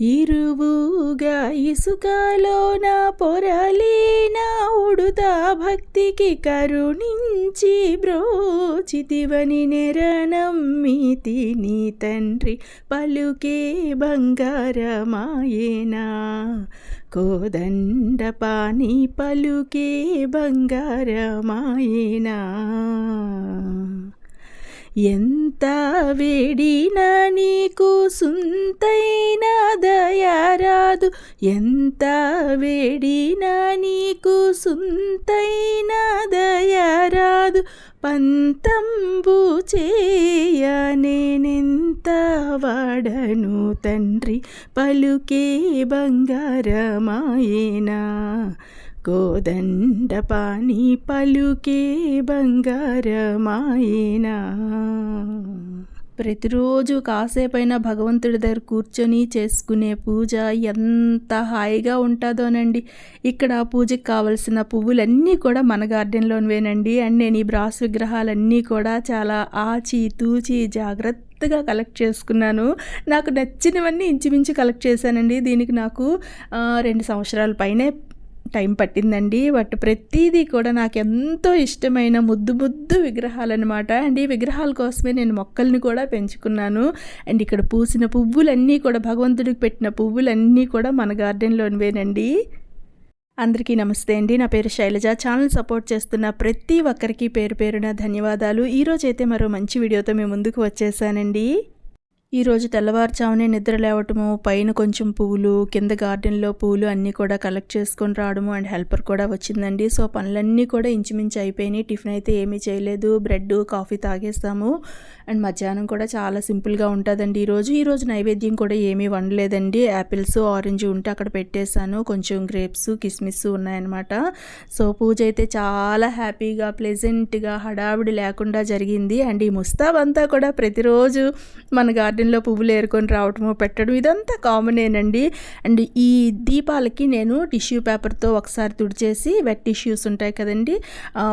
ఇరువుగా ఇసుకలోన పొరలేన ఉడుతా భక్తికి కరుణించి బ్రోచితివని నెరనమ్మితి నీ తండ్రి పలుకే బంగారమాయేనా. కోదండపాని పలుకే బంగారమాయేనా. ఎంత వేడినా నీకు సుంతైన దయారాదు. ఎంత వేడినా నీకు సుంతైన దయారాదు. పంతంబు చేయ నేనెంత వాడను తండ్రి. పలుకే బంగారమాయేనా. కోదండపాని పలుకే బంగారమాయేనా. ప్రతిరోజు కాసేపైనా భగవంతుడి దగ్గర కూర్చొని చేసుకునే పూజ ఎంత హాయిగా ఉంటుందోనండి. ఇక్కడ పూజకి కావలసిన పువ్వులన్నీ కూడా మన గార్డెన్లోనివేనండి. అండ్ నేను ఈ బ్రాస్ విగ్రహాలన్నీ కూడా చాలా ఆచి తూచి జాగ్రత్తగా కలెక్ట్ చేసుకున్నాను. నాకు నచ్చినవన్నీ ఇంచుమించు కలెక్ట్ చేశానండి. దీనికి నాకు రెండు సంవత్సరాల పైనే టైం పట్టిందండి. బట్ ప్రతిదీ కూడా నాకు ఎంతో ఇష్టమైన ముద్దు ముద్దు విగ్రహాలు అనమాట అండ్ ఈ విగ్రహాల కోసమే నేను మొక్కల్ని కూడా పెంచుకున్నాను. అండ్ ఇక్కడ పూసిన పువ్వులన్నీ కూడా భగవంతుడికి పెట్టిన పువ్వులన్నీ కూడా మన గార్డెన్లోనివేనండి. అందరికీ నమస్తే అండి. నా పేరు శైలజ. ఛానల్ సపోర్ట్ చేస్తున్న ప్రతి ఒక్కరికి పేరు పేరున ధన్యవాదాలు. ఈరోజైతే మరో మంచి వీడియోతో మేము ముందుకు వచ్చేసానండి. ఈరోజు తెల్లవారుజామునే నిద్ర లేవటము పైన కొంచెం పువ్వులు కింద గార్డెన్లో పువ్వులు అన్నీ కూడా కలెక్ట్ చేసుకొని రావడము అండ్ హెల్పర్ కూడా వచ్చిందండి. సో పనులన్నీ కూడా ఇంచుమించు అయిపోయినాయి. టిఫిన్ అయితే ఏమీ చేయలేదు. బ్రెడ్ కాఫీ తాగేస్తాము అండ్ మధ్యాహ్నం కూడా చాలా సింపుల్గా ఉంటుందండి ఈరోజు ఈరోజు నైవేద్యం కూడా ఏమీ వండలేదండి. యాపిల్స్ ఆరెంజ్ ఉంటే అక్కడ పెట్టేశాను. కొంచెం గ్రేప్స్ కిస్మిస్ ఉన్నాయన్నమాట. సో పూజ అయితే చాలా హ్యాపీగా ప్లెజెంట్గా హడావిడి లేకుండా జరిగింది. అండ్ ఈ ముస్తాబ్ అంతా కూడా ప్రతిరోజు మన గార్డెన్ గార్డెన్లో పువ్వులు ఏరుకొని రావటము పెట్టడం ఇదంతా కామనేనండి అండ్ ఈ దీపాలకి నేను టిష్యూ పేపర్తో ఒకసారి తుడిచేసి వెట్ టిష్యూస్ ఉంటాయి కదండి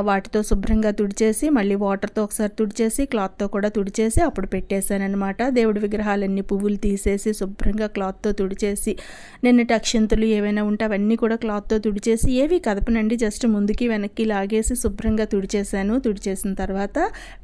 వాటితో శుభ్రంగా తుడిచేసి మళ్ళీ వాటర్తో ఒకసారి తుడిచేసి క్లాత్తో కూడా తుడిచేసి అప్పుడు పెట్టేశానమాట దేవుడి విగ్రహాలన్నీ పువ్వులు తీసేసి శుభ్రంగా క్లాత్తో తుడిచేసి నిన్నటి అక్షంతులు ఏవైనా ఉంటే అవన్నీ కూడా క్లాత్తో తుడిచేసి ఏవి కదపనండి జస్ట్ ముందుకి వెనక్కి లాగేసి శుభ్రంగా తుడిచేశాను. తుడిచేసిన తర్వాత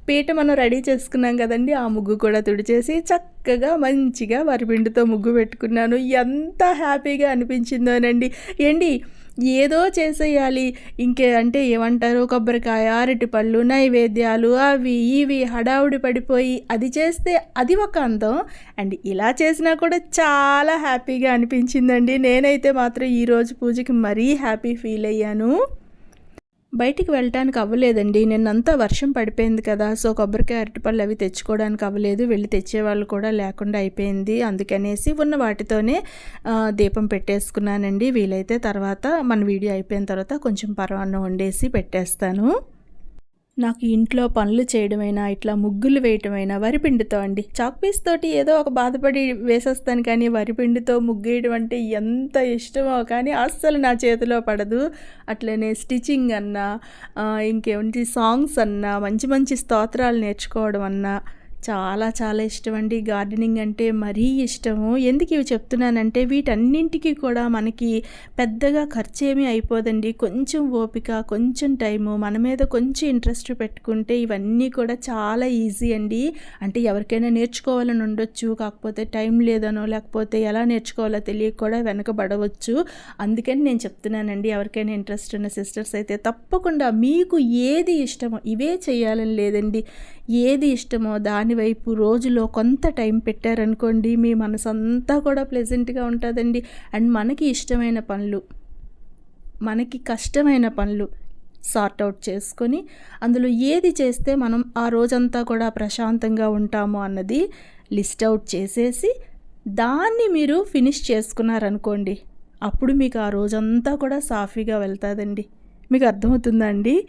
పీట మనం రెడీ చేసుకున్నాం కదండి ఆ ముగ్గు కూడా తుడిచేసి చక్కగా మంచిగా వరిపిండితో ముగ్గు పెట్టుకున్నాను. ఎంత హ్యాపీగా అనిపించిందోనండి. ఏంటి ఏదో చేసేయాలి. ఇంకే అంటే ఏమంటారు కొబ్బరికాయ అరటిపళ్ళు నైవేద్యాలు అవి ఇవి హడావుడి పడిపోయి అది చేస్తే అది ఒక అందం. అండ్ ఇలా చేసినా కూడా చాలా హ్యాపీగా అనిపించిందండి. నేనైతే మాత్రం ఈరోజు పూజకి మరీ హ్యాపీ ఫీల్ అయ్యాను. బయటికి వెళ్ళటానికి అవ్వలేదండి. నిన్నంతా వర్షం పడిపోయింది కదా సో కొబ్బరికాయ అరటిపళ్ళు అవి తెచ్చుకోవడానికి అవ్వలేదు. వెళ్ళి తెచ్చేవాళ్ళు కూడా లేకుండా అయిపోయింది. అందుకనేసి ఉన్న వాటితోనే దీపం పెట్టేసుకున్నానండి. వీలైతే తర్వాత మన వీడియో అయిపోయిన తర్వాత కొంచెం పరవాన్నం వండేసి పెట్టేస్తాను. నాకు ఇంట్లో పనులు చేయడమైనా ఇట్లా ముగ్గులు వేయటమైనా వరిపిండితో అండి. చాక్పీస్ తోటి ఏదో ఒక బాధపడి వేసేస్తాను కానీ వరిపిండితో ముగ్గేయడం అంటే ఎంత ఇష్టమో కానీ అస్సలు నా చేతిలో పడదు. అట్లనే స్టిచ్చింగ్ అన్నా ఇంకేమిటి సాంగ్స్ అన్నా మంచి మంచి స్తోత్రాలు నేర్చుకోవడం అన్నా చాలా చాలా ఇష్టం అండి గార్డెనింగ్ అంటే మరీ ఇష్టము. ఎందుకు ఇవి చెప్తున్నానంటే వీటన్నింటికి కూడా మనకి పెద్దగా ఖర్చు ఏమీ అయిపోదండి. కొంచెం ఓపిక కొంచెం టైము మన మీద కొంచెం ఇంట్రెస్ట్ పెట్టుకుంటే ఇవన్నీ కూడా చాలా ఈజీ అండి. అంటే ఎవరికైనా నేర్చుకోవాలని ఉండొచ్చు కాకపోతే టైం లేదనో లేకపోతే ఎలా నేర్చుకోవాలో తెలియక కూడా వెనకబడవచ్చు. అందుకని నేను చెప్తున్నానండి ఎవరికైనా ఇంట్రెస్ట్ ఉన్న సిస్టర్స్ అయితే తప్పకుండా మీకు ఏది ఇష్టమో ఇవే చేయాలని లేదండి. ఏది ఇష్టమో దాని వైపు రోజులో కొంత టైం పెట్టారనుకోండి మీ మనసు అంతా కూడా ప్లెజెంట్గా ఉంటుందండి. అండ్ మనకి ఇష్టమైన పనులు మనకి కష్టమైన పనులు సార్ట్ అవుట్ చేసుకొని అందులో ఏది చేస్తే మనం ఆ రోజంతా కూడా ప్రశాంతంగా ఉంటాము అన్నది లిస్ట్ అవుట్ చేసేసి దాన్ని మీరు ఫినిష్ చేసుకున్నారనుకోండి అప్పుడు మీకు ఆ రోజంతా కూడా సాఫీగా వెళ్తుందండి. మీకు అర్థమవుతుందా అండి?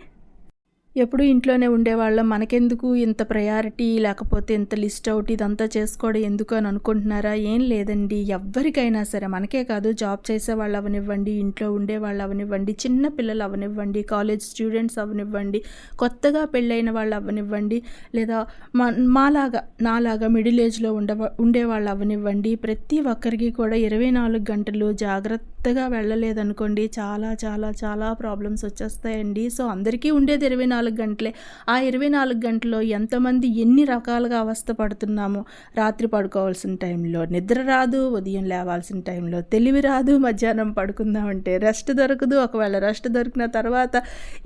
ఎప్పుడు ఇంట్లోనే ఉండేవాళ్ళం. మనకెందుకు ఇంత ప్రయారిటీ లేకపోతే ఇంత లిస్ట్ అవుట్ ఇదంతా చేసుకోవడం ఎందుకు అని అనుకుంటున్నారా? ఏం లేదండి. ఎవ్వరికైనా సరే మనకే కాదు జాబ్ చేసే వాళ్ళు అవనివ్వండి ఇంట్లో ఉండే వాళ్ళు అవనివ్వండి చిన్న పిల్లలు అవనివ్వండి కాలేజ్ స్టూడెంట్స్ అవనివ్వండి కొత్తగా పెళ్ళైన వాళ్ళు అవనివ్వండి లేదా మా మాలాగా నాలాగా మిడిల్ ఏజ్లో ఉండే ఉండేవాళ్ళు అవనివ్వండి. ప్రతి ఒక్కరికి కూడా ఇరవై నాలుగు గంటలు జాగ్రత్త జాగ్రత్తగా వెళ్ళలేదనుకోండి చాలా చాలా చాలా ప్రాబ్లమ్స్ వచ్చేస్తాయండి. సో అందరికీ ఉండేది ఇరవై నాలుగు గంటలే. ఆ ఇరవై నాలుగు గంటల్లో ఎంతమంది ఎన్ని రకాలుగా అవస్థ పడుతున్నామో రాత్రి పడుకోవాల్సిన టైంలో నిద్ర రాదు ఉదయం లేవాల్సిన టైంలో తెలివి రాదు మధ్యాహ్నం పడుకుందామంటే రెస్ట్ దొరకదు. ఒకవేళ రెస్ట్ దొరికిన తర్వాత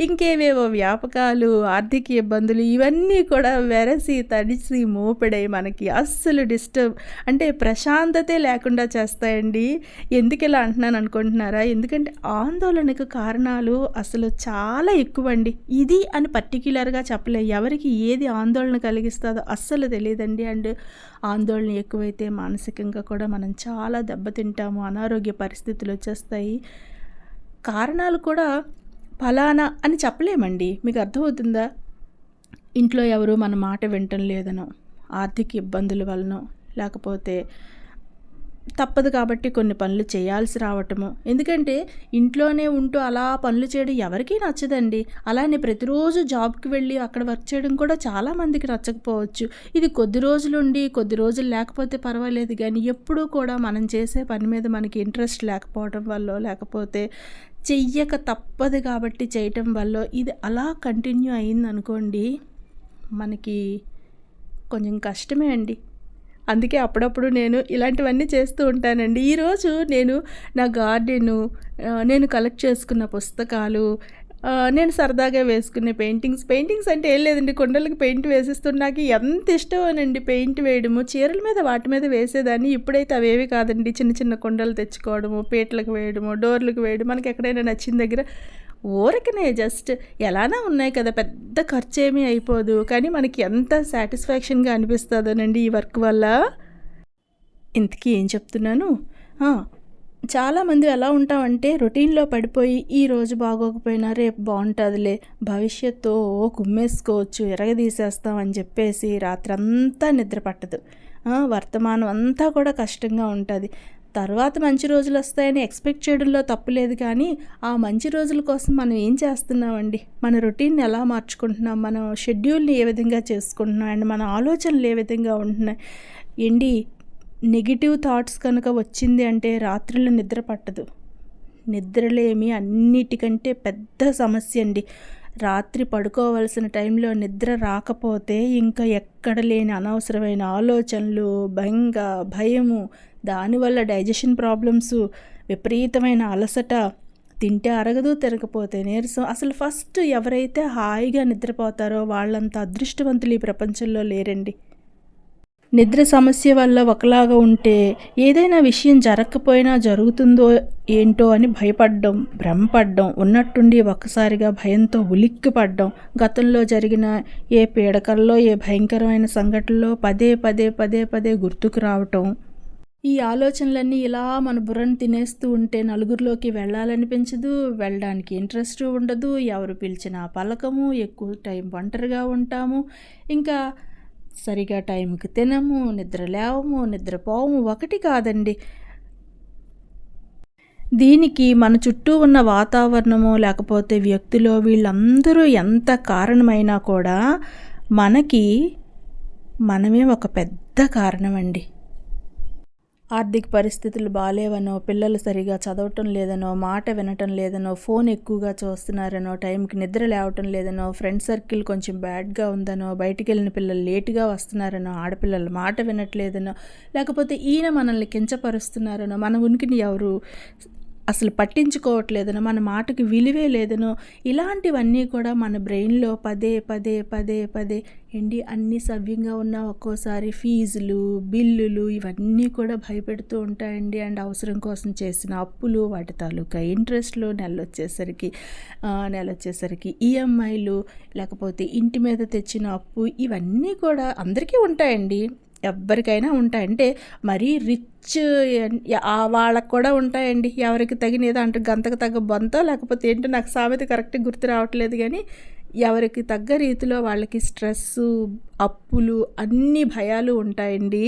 ఇంకేవేవో వ్యాపకాలు ఆర్థిక ఇబ్బందులు ఇవన్నీ కూడా వెరసి తడిసి మోపిడై మనకి అస్సలు డిస్టర్బ్ అంటే ప్రశాంతతే లేకుండా చేస్తాయండి. ఎందుకు ఇలా అంటున్నాను అనుకుంటున్నారా? ఎందుకంటే ఆందోళనకు కారణాలు అసలు చాలా ఎక్కువ అండి ఇది అని పర్టిక్యులర్గా చెప్పలే. ఎవరికి ఏది ఆందోళన కలిగిస్తుందో అస్సలు తెలియదండి. అండ్ ఆందోళన ఎక్కువైతే మానసికంగా కూడా మనం చాలా దెబ్బతింటాము. అనారోగ్య పరిస్థితులు వచ్చేస్తాయి. కారణాలు కూడా ఫలానా అని చెప్పలేమండి. మీకు అర్థమవుతుందా? ఇంట్లో ఎవరు మన మాట వినటం లేదనో ఆర్థిక ఇబ్బందుల వలనో లేకపోతే తప్పదు కాబట్టి కొన్ని పనులు చేయాల్సి రావటము. ఎందుకంటే ఇంట్లోనే ఉంటూ అలా పనులు చేయడం ఎవరికీ నచ్చదండి. అలానే ప్రతిరోజు జాబ్కి వెళ్ళి అక్కడ వర్క్ చేయడం కూడా చాలామందికి నచ్చకపోవచ్చు. ఇది కొద్ది రోజులుండి కొద్ది రోజులు లేకపోతే పర్వాలేదు కానీ ఎప్పుడూ కూడా మనం చేసే పని మీద మనకి ఇంట్రెస్ట్ లేకపోవడం వల్ల లేకపోతే చెయ్యక తప్పదు కాబట్టి చేయటం వల్ల ఇది అలా కంటిన్యూ అయింది అనుకోండి మనకి కొంచెం కష్టమే అండి. అందుకే అప్పుడప్పుడు నేను ఇలాంటివన్నీ చేస్తూ ఉంటానండి. ఈరోజు నేను నా గార్డెను నేను కలెక్ట్ చేసుకున్న పుస్తకాలు నేను సరదాగా వేసుకునే పెయింటింగ్స్. పెయింటింగ్స్ అంటే ఏం లేదండి కొండలకు పెయింట్ వేసిస్తున్న నాకు ఎంత ఇష్టమోనండి. పెయింట్ వేయడము చీరల మీద వాటి మీద వేసేదాన్ని. ఇప్పుడైతే అవేవి కాదండి చిన్న చిన్న కొండలు తెచ్చుకోవడము పీటలకు వేయడము డోర్లకు వేయడం మనకి ఎక్కడైనా నచ్చిన దగ్గర ఊరకనే జస్ట్ ఎలానా ఉన్నాయి కదా పెద్ద ఖర్చు ఏమీ అయిపోదు. కానీ మనకి ఎంత సాటిస్ఫాక్షన్గా అనిపిస్తుందోనండి ఈ వర్క్ వల్ల. ఇంతకీ ఏం చెప్తున్నాను? చాలామంది ఎలా ఉంటామంటే రొటీన్లో పడిపోయి ఈ రోజు బాగోకపోయినా రేపు బాగుంటుందిలే భవిష్యత్తు కుమ్మేసుకోవచ్చు ఎరగదీసేస్తాం అని చెప్పేసి రాత్రంతా నిద్ర పట్టదు. వర్తమానం అంతా కూడా కష్టంగా ఉంటుంది. తర్వాత మంచి రోజులు వస్తాయని ఎక్స్పెక్ట్ చేయడంలో తప్పులేదు కానీ ఆ మంచి రోజుల కోసం మనం ఏం చేస్తున్నామండి? మన రొటీన్ని ఎలా మార్చుకుంటున్నాం? మన షెడ్యూల్ని ఏ విధంగా చేసుకుంటున్నాం? అండ్ మన ఆలోచనలు ఏ విధంగా ఉంటున్నాయి? ఎండి నెగిటివ్ థాట్స్ కనుక వచ్చింది అంటే రాత్రిలో నిద్ర పట్టదు. నిద్రలేమి అన్నిటికంటే పెద్ద సమస్య అండి. రాత్రి పడుకోవలసిన టైంలో నిద్ర రాకపోతే ఇంకా ఎక్కడ లేని అనవసరమైన ఆలోచనలు భంగ భయము దానివల్ల డైజెషన్ ప్రాబ్లమ్స్ విపరీతమైన అలసట తింటే అరగదు తిరగపోతే నీరసం. అసలు ఫస్ట్ ఎవరైతే హాయిగా నిద్రపోతారో వాళ్ళంత అదృష్టవంతులు ఈ ప్రపంచంలో లేరండి. నిద్ర సమస్య వల్ల ఒకలాగా ఉంటే ఏదైనా విషయం జరగకపోయినా జరుగుతుందో ఏంటో అని భయపడడం భ్రమపడడం ఉన్నట్టుండి ఒక్కసారిగా భయంతో ఉలిక్కిపడడం గతంలో జరిగిన ఏ పీడకల్లో ఏ భయంకరమైన సంఘటనలో పదే పదే పదే పదే గుర్తుకు రావటం. ఈ ఆలోచనలన్నీ ఇలా మన బుర్రను తినేస్తూ ఉంటే నలుగురిలోకి వెళ్ళాలనిపించదు వెళ్ళడానికి ఇంట్రెస్ట్ ఉండదు ఎవరు పిలిచినా పలకము ఎక్కువ టైం ఒంటరిగా ఉంటాము. ఇంకా సరిగా టైంకి తినము నిద్ర లేవము నిద్రపోవము ఒకటి కాదండి. దీనికి మన చుట్టూ ఉన్న వాతావరణము లేకపోతే వ్యక్తులు వీళ్ళందరూ ఎంత కారణమైనా కూడా మనకి మనమే ఒక పెద్ద కారణం అండి ఆర్థిక పరిస్థితులు బాగాలేవనో పిల్లలు సరిగా చదవటం లేదనో మాట వినటం లేదనో ఫోన్ ఎక్కువగా చూస్తున్నారనో టైంకి నిద్ర లేవటం లేదనో ఫ్రెండ్ సర్కిల్ కొంచెం బ్యాడ్గా ఉందనో బయటికి వెళ్ళిన పిల్లలు లేటుగా వస్తున్నారనో ఆడపిల్లలు మాట వినట్లేదనో లేకపోతే ఈయన మనల్ని కించపరుస్తున్నారనో మన ఉనికిని ఎవరు అసలు పట్టించుకోవట్లేదనో మన మాటకి విలువే లేదనో ఇలాంటివన్నీ కూడా మన బ్రెయిన్లో పదే పదే పదే పదే ఏంటి అన్నీ సవ్యంగా ఉన్న ఒక్కోసారి ఫీజులు బిల్లులు ఇవన్నీ కూడా భయపెడుతూ ఉంటాయండి. అండ్ అవసరం కోసం చేసిన అప్పులు వాటి తాలూకా ఇంట్రెస్ట్లు నెల వచ్చేసరికి నెల వచ్చేసరికి ఈఎంఐలు లేకపోతే ఇంటి మీద తెచ్చిన అప్పు ఇవన్నీ కూడా అందరికీ ఉంటాయండి. ఎవ్వరికైనా ఉంటాయి. అంటే మరీ రిచ్ వాళ్ళకు కూడా ఉంటాయండి. ఎవరికి తగిన ఏదో అంటే గంతకు తగ్గ బొంత లేకపోతే ఏంటో నాకు సామెత కరెక్ట్గా గుర్తు రావట్లేదు కానీ ఎవరికి తగ్గ రీతిలో వాళ్ళకి స్ట్రెస్సు అప్పులు అన్ని భయాలు ఉంటాయండి.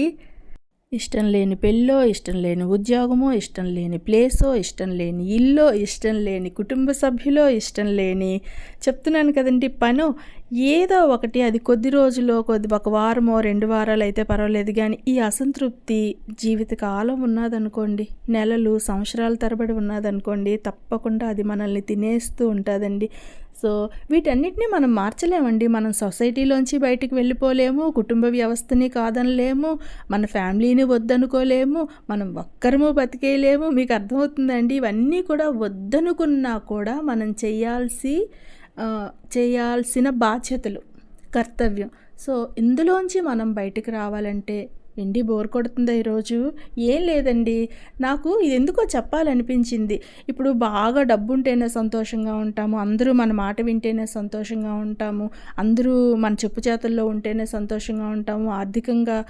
ఇష్టం లేని పెళ్ళో ఇష్టం లేని ఉద్యోగమో ఇష్టం లేని ప్లేసో ఇష్టం లేని ఇల్లో ఇష్టం లేని కుటుంబ సభ్యులో ఇష్టం లేని చెప్తున్నాను కదండి పను. ఏదో ఒకటి అది కొద్ది రోజులో కొద్ది ఒక వారమో రెండు వారాలు అయితే పర్వాలేదు. కానీ ఈ అసంతృప్తి జీవితకాలం ఉన్నదనుకోండి నెలలు సంవత్సరాల తరబడి ఉన్నదనుకోండి తప్పకుండా అది మనల్ని తినేస్తూ ఉంటుందండి. సో వీటన్నిటిని మనం మార్చలేమండి. మనం సొసైటీలోంచి బయటికి వెళ్ళిపోలేము కుటుంబ వ్యవస్థని కాదనలేము మన ఫ్యామిలీని వద్దనుకోలేము మనం ఒక్కరము బతికేయలేము. మీకు అర్థమవుతుందండి? ఇవన్నీ కూడా వద్దనుకున్నా కూడా మనం చేయాల్సి చేయాల్సిన బాధ్యతలు కర్తవ్యం. సో ఇందులోంచి మనం బయటికి రావాలంటే ఎండి బోర్ కొడుతుందా ఈరోజు? ఏం లేదండి. నాకు ఇది ఎందుకో చెప్పాలనిపించింది. ఇప్పుడు బాగా డబ్బు ఉంటేనే సంతోషంగా ఉంటాము. అందరూ మన మాట వింటేనే సంతోషంగా ఉంటాము. అందరూ మన చెప్పు చేతల్లో ఉంటేనే సంతోషంగా ఉంటాము. ఆర్థికంగా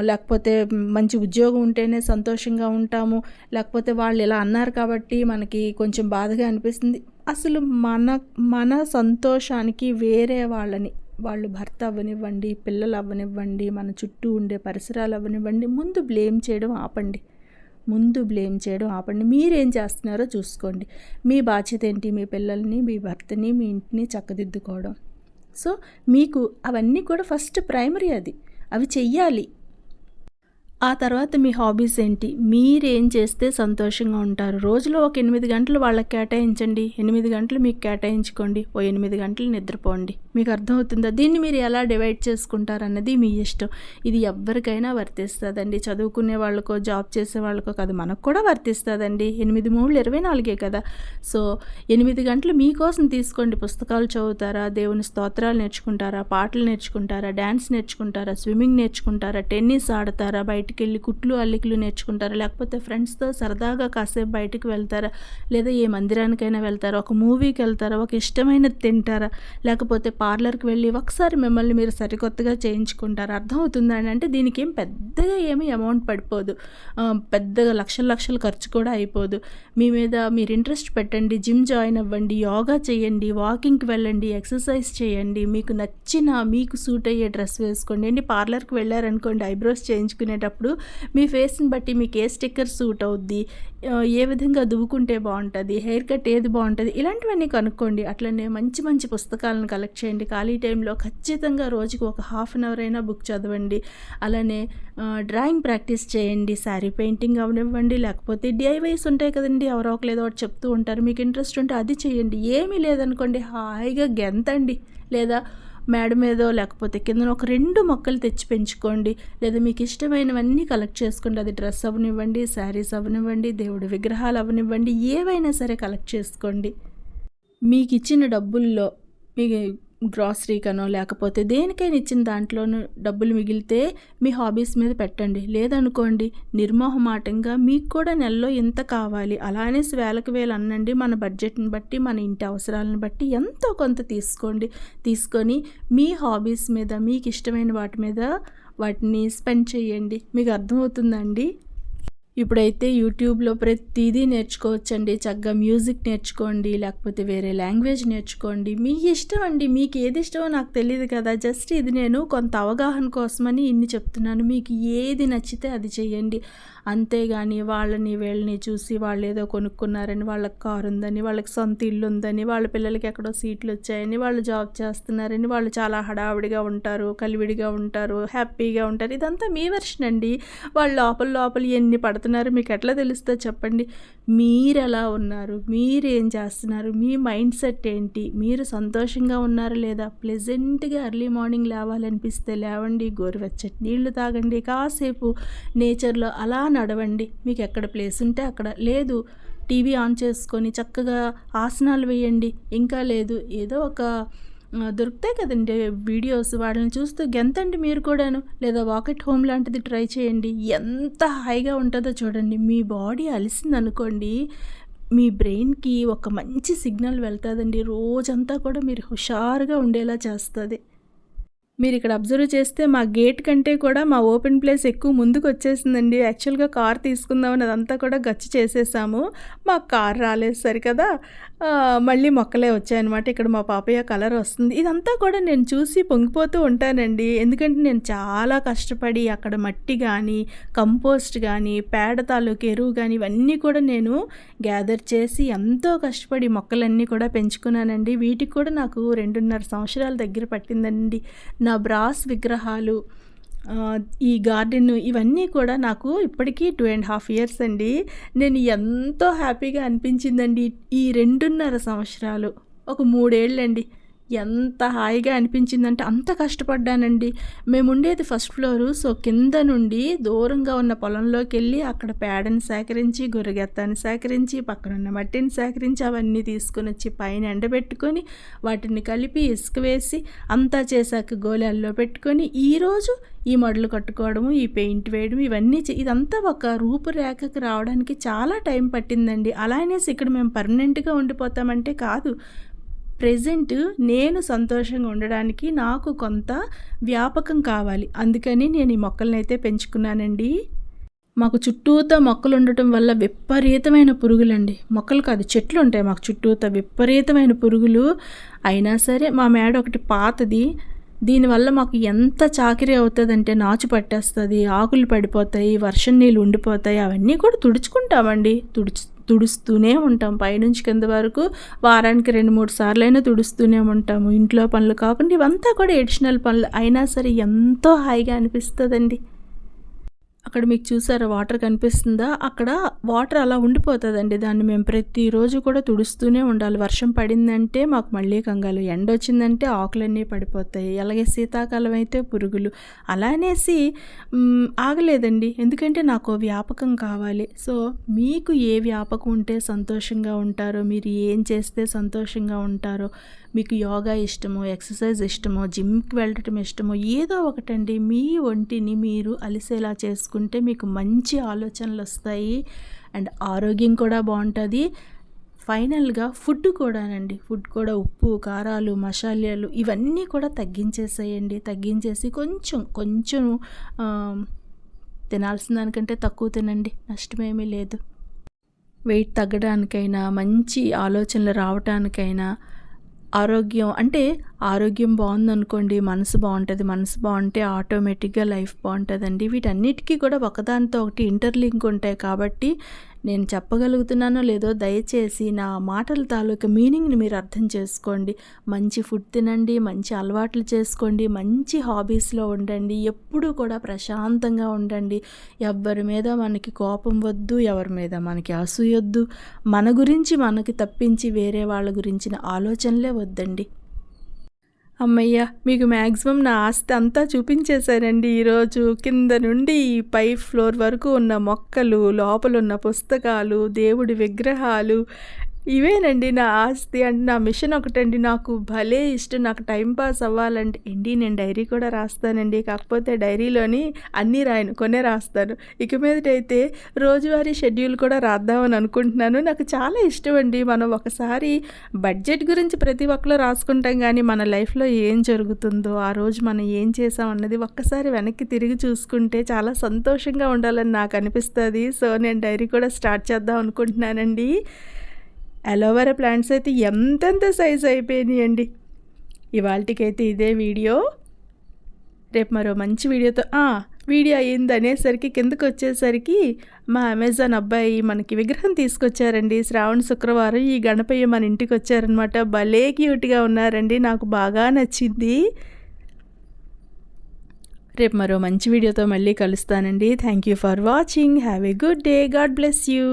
లేకపోతే మంచి ఉద్యోగం ఉంటేనే సంతోషంగా ఉంటాము. లేకపోతే వాళ్ళు ఇలా అన్నారు కాబట్టి మనకి కొంచెం బాధగా అనిపిస్తుంది. అసలు మన మన సంతోషానికి వేరే వాళ్ళని వాళ్ళు భర్త అవ్వనివ్వండి పిల్లలు అవ్వనివ్వండి మన చుట్టూ ఉండే పరిసరాలు అవ్వనివ్వండి ముందు బ్లేమ్ చేయడం ఆపండి. ముందు బ్లేమ్ చేయడం ఆపండి. మీరేం చేస్తున్నారో చూసుకోండి. మీ బాధ్యత ఏంటి? మీ పిల్లల్ని మీ భర్తని మీ ఇంటిని చక్కదిద్దుకోవడం. సో మీకు అవన్నీ కూడా ఫస్ట్ ప్రైమరీ అది. అవి చెయ్యాలి. ఆ తర్వాత మీ హాబీస్ ఏంటి? మీరేం చేస్తే సంతోషంగా ఉంటారు? రోజులో ఒక ఎనిమిది గంటలు వాళ్ళకి కేటాయించండి. ఎనిమిది గంటలు మీకు కేటాయించుకోండి. ఓ ఎనిమిది గంటలు నిద్రపోండి. మీకు అర్థమవుతుందా? దీన్ని మీరు ఎలా డివైడ్ చేసుకుంటారన్నది మీ ఇష్టం. ఇది ఎవరికైనా వర్తిస్తుందండి. చదువుకునే వాళ్ళకో జాబ్ చేసే వాళ్ళకో కాదు మనకు కూడా వర్తిస్తుందండి. ఎనిమిది మూడు ఇరవై నాలుగే కదా. సో ఎనిమిది గంటలు మీకోసం తీసుకోండి. పుస్తకాలు చదువుతారా? దేవుని స్తోత్రాలు నేర్చుకుంటారా? పాటలు నేర్చుకుంటారా? డ్యాన్స్ నేర్చుకుంటారా? స్విమ్మింగ్ నేర్చుకుంటారా? టెన్నిస్ ఆడతారా? బయటికి వెళ్ళి కుట్లు అల్లికలు నేర్చుకుంటారా? లేకపోతే ఫ్రెండ్స్తో సరదాగా కాసేపు బయటకు వెళ్తారా? లేదా ఏ మందిరానికైనా వెళ్తారా? ఒక మూవీకి వెళ్తారా? ఒక ఇష్టమైనది తింటారా? లేకపోతే పార్లర్కి వెళ్ళి ఒకసారి మిమ్మల్ని మీరు సరికొత్తగా చేయించుకుంటారు. అర్థమవుతుందని అంటే దీనికి ఏం పెద్దగా ఏమి అమౌంట్ పడిపోదు. పెద్దగా లక్షల లక్షలు ఖర్చు కూడా అయిపోదు. మీ మీద మీరు ఇంట్రెస్ట్ పెట్టండి జిమ్ జాయిన్ అవ్వండి యోగా చేయండి వాకింగ్కి వెళ్ళండి ఎక్సర్సైజ్ చేయండి మీకు నచ్చిన మీకు సూట్ అయ్యే డ్రెస్ వేసుకోండి. అండి పార్లర్కి వెళ్ళారనుకోండి ఐబ్రోస్ చేయించుకునేటప్పుడు మీ ఫేస్ని బట్టి మీకు ఏ స్టిక్కర్ సూట్ అవుద్ది? ఏ విధంగా దువ్వుకుంటే బాగుంటుంది హెయిర్ కట్ ఏది బాగుంటుంది ఇలాంటివన్నీ కనుక్కోండి. అట్లనే మంచి మంచి పుస్తకాలను కలెక్ట్ చేయండి. ఖాళీ టైంలో ఖచ్చితంగా రోజుకు ఒక హాఫ్ అన్ అవర్ అయినా బుక్ చదవండి. అలానే డ్రాయింగ్ ప్రాక్టీస్ చేయండి. శారీ పెయింటింగ్ అవనివ్వండి. లేకపోతే డిఐవైస్ ఉంటాయి కదండి. ఎవరో ఒకరు ఏదో ఒకటి చెప్తూ ఉంటారు. మీకు ఇంట్రెస్ట్ ఉంటే అది చేయండి. ఏమీ లేదనుకోండి హాయిగా గెంతండి. లేదా మేడ మీదో లేకపోతే కింద ఒక రెండు మొక్కలు తెచ్చి పెంచుకోండి. లేదా మీకు ఇష్టమైనవన్నీ కలెక్ట్ చేసుకోండి. అది డ్రెస్ అవనివ్వండి శారీస్ అవనివ్వండి దేవుడి విగ్రహాలు అవనివ్వండి ఏవైనా సరే కలెక్ట్ చేసుకోండి. మీకు ఇచ్చిన డబ్బుల్లో మీకు గ్రాసరీకనో లేకపోతే దేనికైనా ఇచ్చిన దాంట్లోనూ డబ్బులు మిగిలితే మీ హాబీస్ మీద పెట్టండి. లేదనుకోండి నిర్మోహమాటంగా మీకు కూడా నెలలో ఎంత కావాలి. అలానే వేలకు వేలు అన్నండి మన బడ్జెట్ని బట్టి మన ఇంటి అవసరాలను బట్టి ఎంతో కొంత తీసుకోండి. తీసుకొని మీ హాబీస్ మీద మీకు ఇష్టమైన వాటి మీద వాటిని స్పెండ్ చేయండి. మీకు అర్థమవుతుందండి ఇప్పుడైతే యూట్యూబ్లో ప్రతిదీ నేర్చుకోవచ్చండి. చక్కగా మ్యూజిక్ నేర్చుకోండి లేకపోతే వేరే లాంగ్వేజ్ నేర్చుకోండి. మీ ఇష్టం అండి మీకు ఏది ఇష్టమో నాకు తెలియదు కదా. జస్ట్ ఇది నేను కొంత అవగాహన కోసమని ఇన్ని చెప్తున్నాను. మీకు ఏది నచ్చితే అది చేయండి అంతేగాని వాళ్ళని వీళ్ళని చూసి వాళ్ళు ఏదో కొనుక్కున్నారని వాళ్ళకి కారు ఉందని వాళ్ళకి సొంత ఇల్లు ఉందని వాళ్ళ పిల్లలకి ఎక్కడో సీట్లు వచ్చాయని వాళ్ళు జాబ్ చేస్తున్నారని వాళ్ళు చాలా హడావిడిగా ఉంటారు కలివిడిగా ఉంటారు హ్యాపీగా ఉంటారు. ఇదంతా మీ వెర్షన్ అండి. వాళ్ళు లోపల లోపల ఎన్ని పడుతున్నారు మీకు ఎట్లా తెలుస్తుందో చెప్పండి. మీరు ఎలా ఉన్నారు? మీరు ఏం చేస్తున్నారు? మీ మైండ్ సెట్ ఏంటి? మీరు సంతోషంగా ఉన్నారా లేదా? ప్లెజెంట్గా ఎర్లీ మార్నింగ్ లేవాలనిపిస్తే లేవండి. గోరువెచ్చటి నీళ్ళు తాగండి. కాసేపు నేచర్లో అలా నడవండి. మీకు ఎక్కడ ప్లేస్ ఉంటే అక్కడ. లేదు టీవీ ఆన్ చేసుకొని చక్కగా ఆసనాలు వేయండి. ఇంకా లేదు ఏదో ఒక దొరుకుతాయి కదండి వీడియోస్. వాటిని చూస్తూ గెంతండి మీరు కూడాను? లేదా వాకెట్ హోమ్ లాంటిది ట్రై చేయండి. ఎంత హాయిగా ఉంటుందో చూడండి. మీ బాడీ అలిసిందనుకోండి మీ బ్రెయిన్కి ఒక మంచి సిగ్నల్ వెళ్తుందండి. రోజంతా కూడా మీరు హుషారుగా ఉండేలా చేస్తుంది. మీరు ఇక్కడ అబ్జర్వ్ చేస్తే మా గేట్ కంటే కూడా మా ఓపెన్ ప్లేస్ ఎక్కువ ముందుకు వచ్చేసిందండి యాక్చువల్గా కార్ తీసుకుందామని అదంతా కూడా గచ్చి చేసేసాము. మాకు కార్ రాలేదు సరి కదా మళ్ళీ మొక్కలే వచ్చాయన్నమాట. ఇక్కడ మా పాపయ్య కలర్ వస్తుంది. ఇదంతా కూడా నేను చూసి పొంగిపోతూ ఉంటానండి. ఎందుకంటే నేను చాలా కష్టపడి అక్కడ మట్టి కానీ కంపోస్ట్ కానీ పేడ తాలూకు ఎరువు కానీ ఇవన్నీ కూడా నేను గ్యాదర్ చేసి ఎంతో కష్టపడి మొక్కలన్నీ కూడా పెంచుకున్నానండి. వీటికి కూడా నాకు రెండున్నర సంవత్సరాల దగ్గర పట్టిందండి. నా బ్రాస్ విగ్రహాలు ఈ గార్డెన్ ఇవన్నీ కూడా నాకు ఇప్పటికీ టూ అండ్ హాఫ్ ఇయర్స్ అండి. నేను ఎంతో హ్యాపీగా అనిపించిందండి ఈ రెండున్నర సంవత్సరాలు. ఒక మూడేళ్ళండి. ఎంత హాయిగా అనిపించిందంటే అంత కష్టపడ్డానండి. మేము ఉండేది ఫస్ట్ ఫ్లోరు సో కింద నుండి దూరంగా ఉన్న పొలంలోకి వెళ్ళి అక్కడ పేడని సేకరించి గొర్రెగెత్తాన్ని సేకరించి పక్కన ఉన్న మట్టిని సేకరించి అవన్నీ తీసుకొని వచ్చి పైన ఎండబెట్టుకొని వాటిని కలిపి ఇసుక వేసి అంతా చేశాక గోళాల్లో పెట్టుకొని ఈరోజు ఈ మడులు కట్టుకోవడము ఈ పెయింట్ వేయడం ఇవన్నీ ఇదంతా ఒక రూపురేఖకు రావడానికి చాలా టైం పట్టిందండి. అలా అనేసి ఇక్కడ మేము పర్మనెంట్గా ఉండిపోతామంటే కాదు. ప్రజెంట్ నేను సంతోషంగా ఉండడానికి నాకు కొంత వ్యాపకం కావాలి. అందుకని నేను ఈ మొక్కల్ని అయితే పెంచుకున్నానండి. మాకు చుట్టూతా మొక్కలు ఉండటం వల్ల విపరీతమైన పురుగులండి. మొక్కలు కాదు చెట్లు ఉంటాయి మాకు చుట్టూతా విపరీతమైన పురుగులు. అయినా సరే మా మేడ ఒకటి పాతది. దీనివల్ల మాకు ఎంత చాకరీ అవుతుందంటే నాచు పట్టేస్తుంది ఆకులు పడిపోతాయి వర్షం నీళ్ళు ఉండిపోతాయి అవన్నీ కూడా తుడుచుకుంటామండి. తుడుచు తుడుస్తూనే ఉంటాం. పైనుంచి కింద వరకు వారానికి రెండు మూడు సార్లు అయినా తుడుస్తూనే ఉంటాము. ఇంట్లో పనులు కాకుండా ఇవంతా కూడా ఎడిషనల్ పనులు అయినా సరే ఎంతో హాయిగా అనిపిస్తుందండి. అక్కడ మీకు చూసారా వాటర్ కనిపిస్తుందా? అక్కడ వాటర్ అలా ఉండిపోతుందండి. దాన్ని మేము ప్రతిరోజు కూడా తుడుస్తూనే ఉండాలి. వర్షం పడిందంటే మాకు మళ్ళీ కంగాలు. ఎండ వచ్చిందంటే ఆకులన్నీ పడిపోతాయి. అలాగే శీతాకాలం అయితే పురుగులు. అలా అనేసి ఆగలేదండి. ఎందుకంటే నాకు వ్యాపకం కావాలి. సో మీకు ఏ వ్యాపకం ఉంటే సంతోషంగా ఉంటారో మీరు ఏం చేస్తే సంతోషంగా ఉంటారో మీకు యోగా ఇష్టమో ఎక్సర్సైజ్ ఇష్టమో జిమ్కి వెళ్ళటం ఇష్టమో ఏదో ఒకటండి. మీ ఒంటిని మీరు అలిసేలా చేసుకుంటే మీకు మంచి ఆలోచనలు వస్తాయి అండ్ ఆరోగ్యం కూడా బాగుంటుంది. ఫైనల్గా ఫుడ్ కూడానండి. ఫుడ్ కూడా ఉప్పు కారాలు మసాలాలు ఇవన్నీ కూడా తగ్గించేసేయండి. తగ్గించేసి కొంచెం కొంచెం తినాల్సిన దానికంటే తక్కువ తినండి. నష్టమేమీ లేదు. వెయిట్ తగ్గడానికైనా మంచి ఆలోచనలు రావటానికైనా ఆరోగ్యం అంటే ఆరోగ్యం బాగుందనుకోండి మనసు బాగుంటుంది మనసు బాగుంటే ఆటోమేటిక్గా లైఫ్ బాగుంటుందండి. వీటన్నిటికీ కూడా ఒకదానితో ఒకటి ఇంటర్లింక్ ఉంటాయి కాబట్టి నేను చెప్పగలుగుతున్నానో లేదో దయచేసి నా మాటల తాలూకా మీనింగ్ని మీరు అర్థం చేసుకోండి. మంచి ఫుడ్ తినండి మంచి అలవాట్లు చేసుకోండి మంచి హాబీస్లో ఉండండి ఎప్పుడూ కూడా ప్రశాంతంగా ఉండండి. ఎవరి మీద మనకి కోపం వద్దు ఎవరి మీద మనకి అసూయొద్దు మన గురించి మనకి తప్పించి వేరే వాళ్ళ గురించిన ఆలోచనలే వద్దండి. అమ్మయ్య మీకు మ్యాక్సిమం నా ఆస్తి అంతా చూపించేశానండి ఈరోజు. కింద నుండి పై ఫ్లోర్ వరకు ఉన్న మొక్కలు లోపల ఉన్న పుస్తకాలు దేవుడి విగ్రహాలు ఇవేనండి నా ఆస్తి అండ్ నా మిషన్ ఒకటండి. నాకు భలే ఇష్టం. నాకు టైం పాస్ అవ్వాలంటే ఏంటి నేను డైరీ కూడా రాస్తానండి. కాకపోతే డైరీలోని అన్నీ రాయను కొనే రాస్తాను. ఇక మీదటైతే రోజువారీ షెడ్యూల్ కూడా రాద్దామని అనుకుంటున్నాను. నాకు చాలా ఇష్టం అండి మనం ఒకసారి బడ్జెట్ గురించి ప్రతి ఒక్కరు రాసుకుంటాం కానీ మన లైఫ్లో ఏం జరుగుతుందో ఆ రోజు మనం ఏం చేసాం అన్నది ఒక్కసారి వెనక్కి తిరిగి చూసుకుంటే చాలా సంతోషంగా ఉండాలని నాకు అనిపిస్తుంది. సో నేను డైరీ కూడా స్టార్ట్ చేద్దాం అనుకుంటున్నానండి. అలోవెరా ప్లాంట్స్ అయితే ఎంతెంత సైజ్ అయిపోయినాయండి ఇవాళకైతే ఇదే వీడియో. రేపు మరో మంచి వీడియోతో వీడియో అయ్యింది అనేసరికి కిందకు వచ్చేసరికి మా అమెజాన్ అబ్బాయి మనకి విగ్రహం తీసుకొచ్చారండి. శ్రావణ శుక్రవారం ఈ గణపయ్య మన ఇంటికి వచ్చారనమాట. భలే క్యూట్గా ఉన్నారండి. నాకు బాగా నచ్చింది. రేపు మరో మంచి వీడియోతో మళ్ళీ కలుస్తానండి. Thank you for watching. Have a good day. God bless you.